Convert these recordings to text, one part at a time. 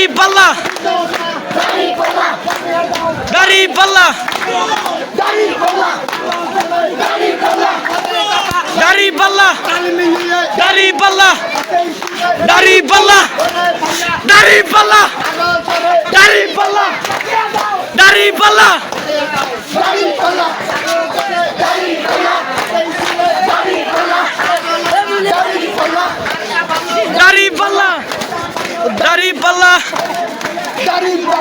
গরিব পাল্লা গরিব পাল্লা দাড়ি পাল্লা দাড়ি পাল্লা দাড়ি পাল্লা দাড়ি পাল্লা দাড়ি পাল্লা দাড়ি পাল্লা দাড়ি পাল্লা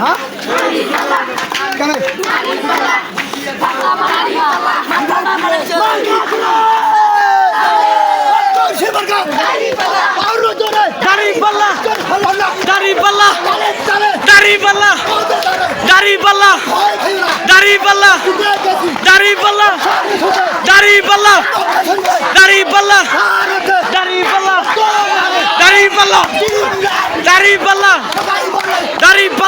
হ্যাঁ? কেন? দাঁড়িয়ে পাল্লা দাঁড়িয়ে পাল্লা